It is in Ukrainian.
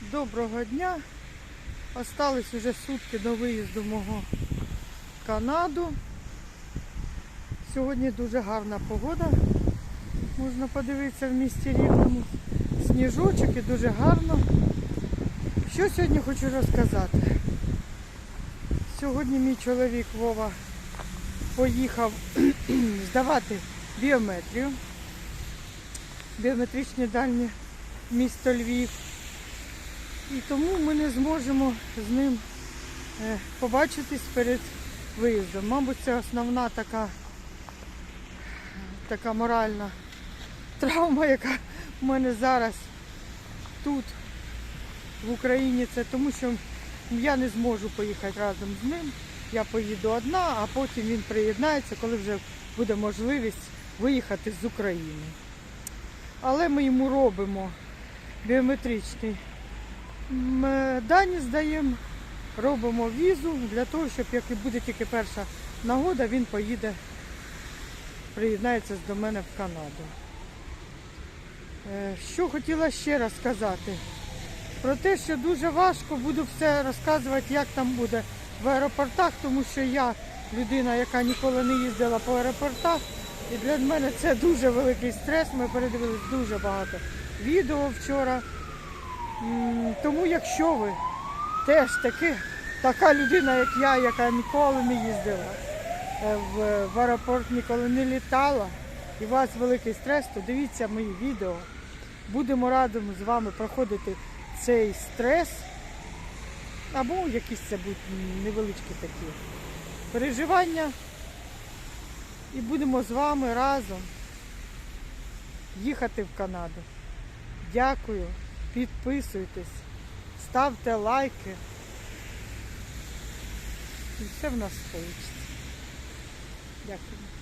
Доброго дня. Остались уже сутки до виїзду мого в Канаду. Сьогодні дуже гарна погода. Можна подивитися в місті Рівному. Сніжочок і дуже гарно. Що сьогодні хочу розказати? Сьогодні мій чоловік Вова поїхав здавати біометрію. Біометричні дані місто Львів. І тому ми не зможемо з ним е, побачитись перед виїздом. Мабуть, це основна така, така моральна травма, яка в мене зараз тут, в Україні. Це тому, що я не зможу поїхати разом з ним. Я поїду одна, а потім він приєднається, коли вже буде можливість виїхати з України. Але ми йому робимо біометричний Дані здаємо, робимо візу для того, щоб як і буде тільки перша нагода, він поїде, приєднається до мене в Канаду. Е, Що хотіла ще раз сказати? Про те, що дуже важко буду все розказувати, як там буде в аеропортах, тому що я людина, яка ніколи не їздила по аеропортах, і для мене це дуже великий стрес. Ми передивились дуже багато відео вчора. Тому якщо ви теж таки, така людина, як я, яка ніколи не їздила е, в, в аеропорт, ніколи не літала, і у вас великий стрес, то дивіться мої відео. Будемо радимо з вами проходити цей стрес, або якісь це будуть невеличкі такі переживання. І будемо з вами разом їхати в Канаду. Дякую. Підписуйтесь, ставте лайки. І все в нас вийде. Дякую.